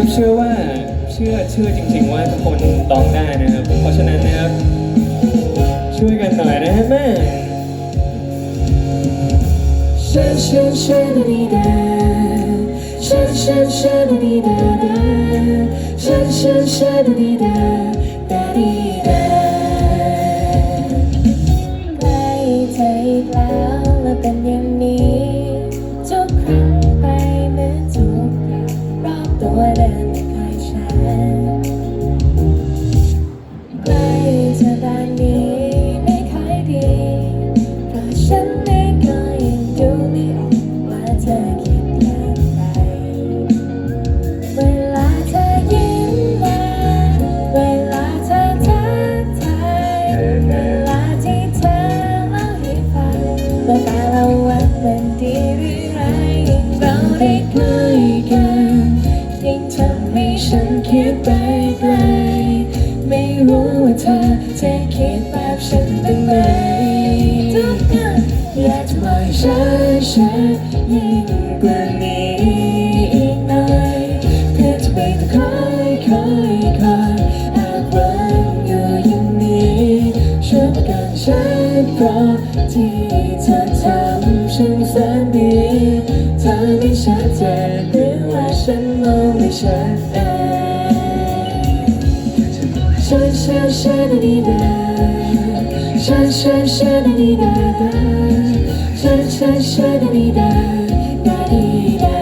นะับเชื่อว่าเชื่อเชื่อจริง ๆ ว่าทุกคนร้องได้นะครับ เพราะฉะนั้นนะครับ ช่วยกันหน่อยนะฮะแม่ฉันฉันฉันดีดาฉันฉันฉันดีดาฉันฉันฉันดีดา ว่าแต่ละวันมันดีหรือไรยิ่งเราได้ใกล้กันยิ่งทำให้ฉันคิดไปไกลไม่รู้ว่าเธอจะคิดแบบฉันบ้างไหมทุกอย่างอยากจะบอกให้ฉันฉันยิ่งกว่าันมองไม่ชัดเองชัดชัดชัดดีดิาชัดชัดชัดดีดาชัดชัดชัดดีดาดาดีดา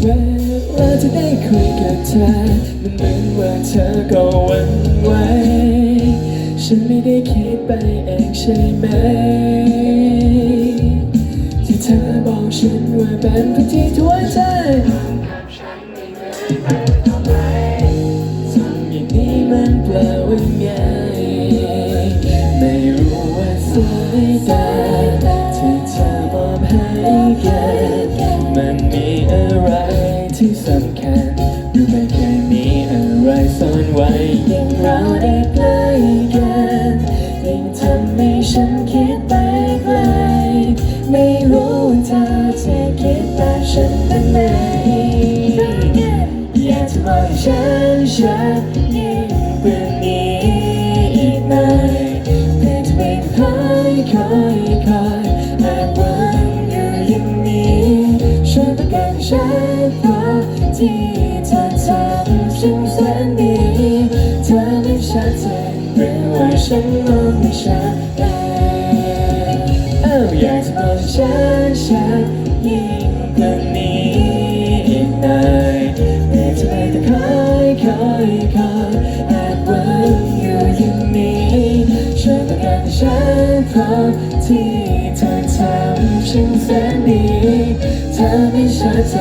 เมื่อเราจะได้คุยกับเธอมันเหมือนว่าเธอก็หวั่นไหวฉันไม่ได้คิดไปเองใช่ไหม ฉันว่าเป็นพื้นที่ทั่วใจทำไมทำอย่างนี้มันแปลว่าไง ไม่รู้ว่าสายตาที่เธอมอบให้กันมันมีอะไรที่สำคัญหรือไม่เคยมีอะไรซ่อนไว้ยิ่งเราได้ ฉันชัดยิ่งกว่านี้อีกไหน่อยเพื่อจะไม่ต้องคอยคอยคอยหากวันอยู่อย่างนี้ช่วยประกันฉันเพราะที่เธอทำฉันแสนดีเธอไม่ชัดเจนหรือว่าฉันมองไม่ชัดเองอ้าวอยากจะบอกให้ฉันชัดยิ่งกว่า คอยคยหากวันอยู่อย่างนี้ช่วยประกันฉันเพราะที่เธอทำฉันแสนดีเธอไม่ชัดเจ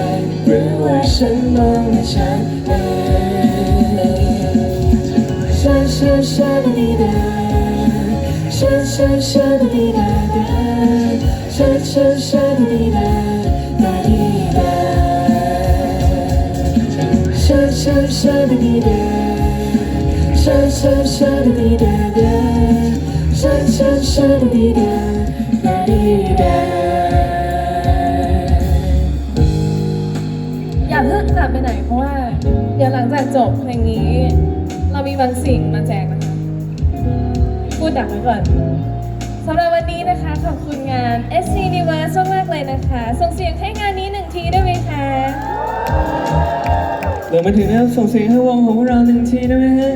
หรือว่าฉันมองไม่ชัดเองฉันฉันฉันดีดาฉันฉันฉันดีดาดาฉันฉันฉันดีด ชาชาดีเดชาชาชาดีเดชาชอย่าเพิ่งกลัไปไหนเพราะว่า เดี๋ยวหลังจากจบเพลงนี้ เรามีบางสิ่งมาแจกพูดดักไว้ก่อนสำหรับวันนี้นะคะขอบคุณงาน SC Universe มากๆเลยนะคะ ส่งเสียงให้งานนี้หนึ่ง ทีได้ไหมคะเหลือมาถึงนะครับส่งเสียงให้วงของเราหนึ่งทีได้ไหมฮะ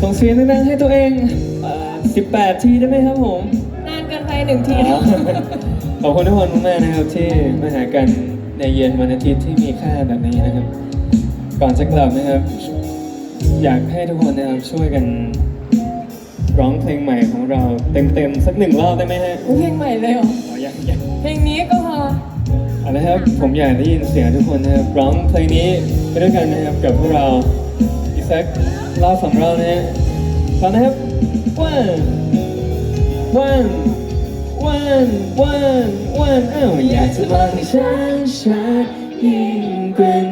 ส่งเสียงดังๆให้ตัวเองเอ่อ18 ทีได้ไหมครับผม นานเกินไปหนึ่งทีอ๋อขอบคุณทุกคนมากๆนะครับที่มาหากันในเย็นวันอาทิตย์ที่มีค่าแบบนี้นะครับ ก่อนจะกลับนะครับ อยากให้ทุกคนนะครับช่วยกัน ร้องเพลงใหม่ของเราเต็มๆสักหนึ่งรอบได้ไหมฮะเพลงใหม่เลยเหรออ๋อยังยังเพลงนี้ก็พอเอาละครับผมอยากได้ยินเสียงทุกคนนะครับร้องเพลงนี้ไปด้วยกันนะครับกับพวกเราอีกสักรอบสองรอบนะฮะฟังนะครับ one one one one one อ้าวอยากจะบอกให้ฉันชัดยิ่งกว่า